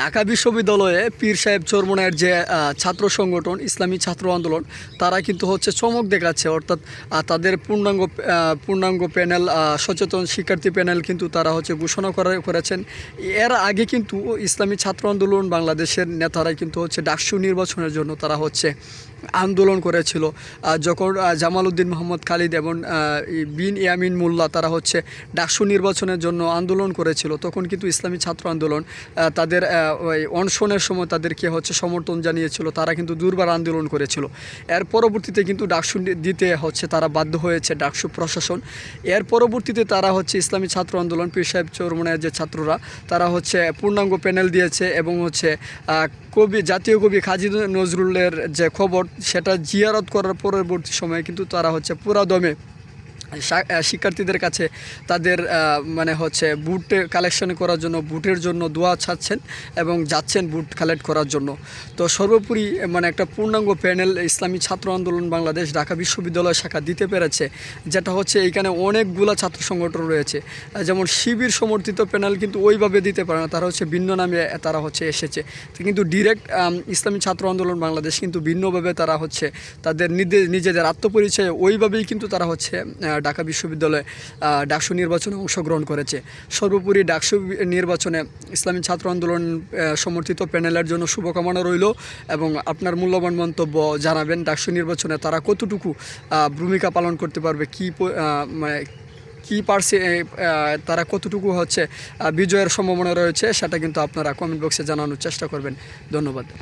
ঢাকা বিশ্ববিদ্যালয়ে পীর সাহেব চরমনের যে ছাত্র সংগঠন, ইসলামী ছাত্র আন্দোলন, তারা কিন্তু হচ্ছে চমক দেখাচ্ছে। অর্থাৎ তাদের পূর্ণাঙ্গ পূর্ণাঙ্গ প্যানেল সচেতন শিক্ষার্থী প্যানেল কিন্তু তারা হচ্ছে ঘোষণা করা, করেছেন। এর আগে কিন্তু ইসলামী ছাত্র আন্দোলন বাংলাদেশের নেতারা কিন্তু হচ্ছে ডাকসু নির্বাচনের জন্য তারা হচ্ছে আন্দোলন করেছিল। যখন জামাল উদ্দিন মোহাম্মদ খালিদ এবং বিন ইয়ামিন মোল্লা তারা হচ্ছে ডাকসু নির্বাচনের জন্য আন্দোলন করেছিল, তখন কিন্তু ইসলামী ছাত্র আন্দোলন তাদের অনশনের সময় তাদেরকে হচ্ছে সমর্থন জানিয়েছিল, তারা কিন্তু দুর্বার আন্দোলন করেছিল। এর পরবর্তীতে কিন্তু ডাকসু দিতে হচ্ছে তারা বাধ্য হয়েছে ডাকসু প্রশাসন। এর পরবর্তীতে তারা হচ্ছে ইসলামী ছাত্র আন্দোলন, পীর সাহেব চৌরমনের যে ছাত্ররা, তারা হচ্ছে পূর্ণাঙ্গ প্যানেল দিয়েছে এবং হচ্ছে কবি জাতীয় কবি খাজি নজরুলের যে খবর সেটা জিয়ারত করার পরবর্তী সময়ে কিন্তু তারা হচ্ছে পুরা দমে শা- আহ, শিক্ষার্থীদের কাছে তাদের মানে হচ্ছে বুট কালেকশন করার জন্য বুটের জন্য দোয়া ছাড়ছেন এবং যাচ্ছেন বুট কালেক্ট করার জন্য। তো সর্বোপরি মানে একটা পূর্ণাঙ্গ প্যানেল ইসলামী ছাত্র আন্দোলন বাংলাদেশ ঢাকা বিশ্ববিদ্যালয় শাখা দিতে পেরেছে, যেটা হচ্ছে এখানে অনেকগুলা ছাত্র সংগঠন রয়েছে। যেমন শিবির সমর্থিত প্যানেল কিন্তু ওইভাবে দিতে পারে না, তারা হচ্ছে ভিন্ন নামে তারা হচ্ছে এসেছে। কিন্তু ডিরেক্ট ইসলামী ছাত্র আন্দোলন বাংলাদেশ কিন্তু ভিন্নভাবে তারা হচ্ছে তাদের নিজে- নিজেদের আত্মপরিচয়ে ওইভাবেই কিন্তু তারা হচ্ছে ঢাকা বিশ্ববিদ্যালয়ে ডাকসু নির্বাচনে অংশগ্রহণ করেছে। সর্বোপরি ডাকসু নির্বাচনে ইসলামী ছাত্র আন্দোলন সমর্থিত প্যানেলের জন্য শুভকামনা রইল এবং আপনার মূল্যবান মন্তব্য জানাবেন ডাকসু নির্বাচনে তারা কতটুকু ভূমিকা পালন করতে পারবে কী আহ, মানে কী পারছে তারা কতটুকু হচ্ছে বিজয়ের সম্ভাবনা রয়েছে সেটা কিন্তু আপনারা কমেন্ট বক্সে জানানোর চেষ্টা করবেন। ধন্যবাদ।